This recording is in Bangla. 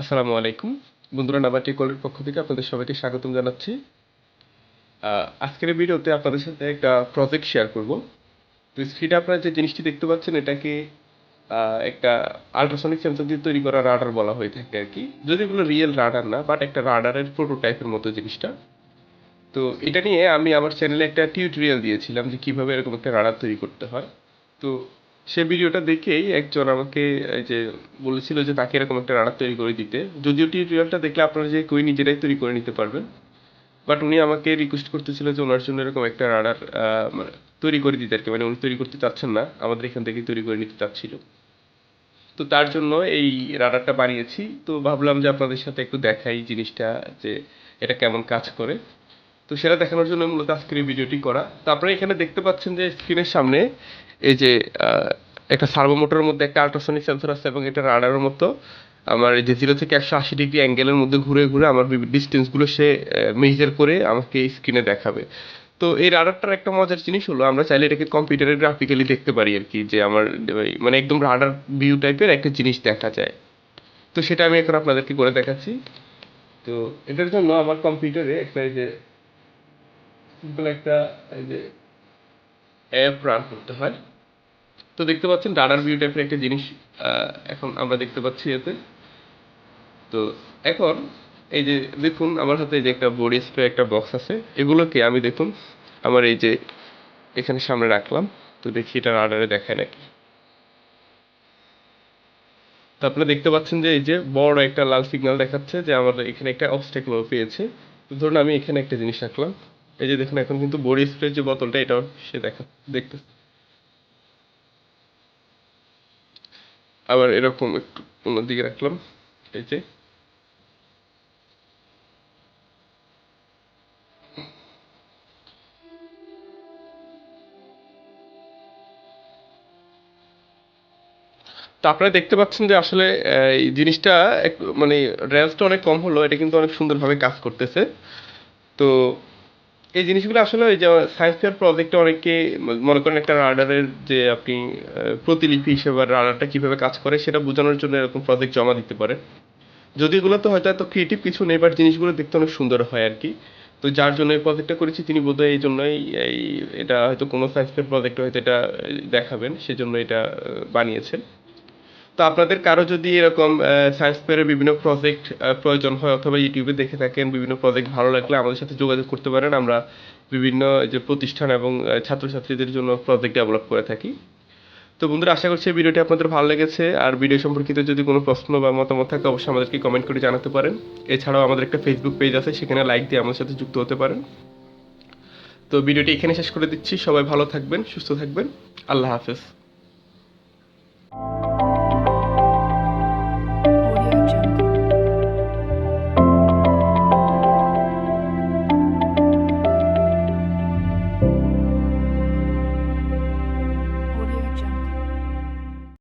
আসসালামু আলাইকুম। বন্ধুরা নাবাটি কলের পক্ষ থেকে আপনাদের সবাইকে স্বাগতম জানাচ্ছি। আজকের ভিডিওতে আপনাদের সাথে একটা প্রজেক্ট শেয়ার করব। তো স্ক্রিনে আপনারা যে জিনিসটি দেখতে পাচ্ছেন, এটাকে একটা আল্ট্রাসনিক সেন্সর দিয়ে তৈরি করা রাডার বলা হয়ে থাকে আর কি। যদি এগুলো রিয়েল রাডার না বাট একটা রাডারের প্রোটোটাইপের মতো জিনিসটা। তো এটা নিয়ে আমি আমার চ্যানেলে একটা টিউটোরিয়াল দিয়েছিলাম যে কীভাবে এরকম একটা রাডার তৈরি করতে হয়। তো সে ভিডিওটা দেখেই একজন আমাকে, এই যে, বলেছিল যে তাকে এরকম একটা রাডার তৈরি করে দিতে। যদিও টিউটোরিয়ালটা দেখলে আপনারা যে কই নিজেরাই তৈরি করে নিতে পারবেন। বাট উনি আমাকে রিকোয়েস্ট করতেছিল যে ওনার জন্য এরকম একটা রাডার মানে তৈরি করে দিতে আর কি। মানে উনি তৈরি করতে চাচ্ছেন না, আমাদের এখান থেকেই তৈরি করে নিতে চাচ্ছিল। তো তার জন্য এই রাডারটা বানিয়েছি। তো ভাবলাম যে আপনাদের সাথে একটু দেখাই জিনিসটা, যে এটা কেমন কাজ করে। তো সেটা দেখানোর জন্য মূলত আজকের এই ভিডিওটি করা। তো আপনারা এখানে দেখতে পাচ্ছেন যে স্ক্রিনের সামনে এই যে একটা সার্ভো মোটরের মধ্যে একটা আল্ট্রাসনিক সেন্সর আছে এবং এটা রাডারের মতো। আমার যে জিরো থেকে একশো আশি ডিগ্রি অ্যাঙ্গেলের মধ্যে ঘুরে ঘুরে আমার ডিস্টেন্সগুলো সে মেজার করে আমাকে এই স্ক্রিনে দেখাবে। তো এই রাডারটার একটা মজার জিনিস হলো, আমরা চাইলে এটাকে কম্পিউটারে গ্রাফিক্যালি দেখতে পারি আর কি, যে আমার মানে একদম রাডার ভিউ টাইপের একটা জিনিস দেখা যায়। তো সেটা আমি এখন আপনাদেরকে করে দেখাচ্ছি। তো এটার জন্য আমার কম্পিউটারে একটা যে সিম্পল একটা, এই যে অ্যাপ রান করতে হয়। তো দেখতে পাচ্ছেন রাডার ভিউ টাইপের একটা জিনিস এখন আমরা দেখতে পাচ্ছি এতে। তো এখন, এই যে, দেখুন, আমার হাতে যে একটা বডি স্প্রে একটা বক্স আছে। এগুলোকে আমি দেখুন, আমার এই যে, এখানে সামনে রাখলাম। তো দেখি এটা রাডারে দেখায় নাকি। তো আপনারা দেখতে পাচ্ছেন যে, এই যে, বড় একটা লাল সিগন্যাল দেখাচ্ছে যে আমার এখানে একটা অবস্টেকল পেয়েছে। তো ধরুন, আমি এখানে একটা জিনিস রাখলাম। এই যে দেখুন, এখন কিন্তু বডি স্প্রের যে বোতলটা, এটাও সে দেখা, দেখতে। আবার এরকম একটু অন্যদিকে রাখলাম, এই যে। তো আপনারা দেখতে পাচ্ছেন যে আসলে এই জিনিসটা মানে রেঞ্জটা অনেক কম হলো, এটা কিন্তু অনেক সুন্দরভাবে কাজ করতেছে। তো এই জিনিসগুলো আসলে ওই যে সায়েন্স ফেয়ার প্রজেক্টে অনেকে মনে করেন একটা রাডারের যে আপনি প্রতিলিপি হিসেবে রাডারটা কীভাবে কাজ করে সেটা বোঝানোর জন্য এরকম প্রজেক্ট জমা দিতে পারে। যদি এগুলোতে হয়তো এত ক্রিয়েটিভ কিছু নেই বাট জিনিসগুলো দেখতে অনেক সুন্দর হয় আর কি। তো যার জন্য এই প্রজেক্টটা করেছি, তিনি বোধহয় এই জন্যই এই, এটা হয়তো কোনো সায়েন্স ফেয়ার প্রজেক্টে হয়তো এটা দেখাবেন, সেজন্য এটা বানিয়েছেন। তো আপনাদের কারও যদি এরকম সায়েন্স ফেয়ারের বিভিন্ন প্রজেক্ট প্রয়োজন হয় অথবা ইউটিউবে দেখে থাকেন, বিভিন্ন প্রজেক্ট ভালো লাগলে আমাদের সাথে যোগাযোগ করতে পারেন। আমরা বিভিন্ন যে প্রতিষ্ঠান এবং ছাত্রছাত্রীদের জন্য প্রজেক্ট ডেভেলপ করে থাকি। তো বন্ধুরা, আশা করছি ভিডিওটি আপনাদের ভালো লেগেছে। আর ভিডিও সম্পর্কিত যদি কোনো প্রশ্ন বা মতামত থাকে, অবশ্যই আমাদেরকে কমেন্ট করে জানাতে পারেন। এছাড়াও আমাদের একটা ফেসবুক পেজ আছে, সেখানে লাইক দিয়ে আমাদের সাথে যুক্ত হতে পারেন। তো ভিডিওটি এখানে শেষ করে দিচ্ছি। সবাই ভালো থাকবেন, সুস্থ থাকবেন। আল্লাহ হাফেজ।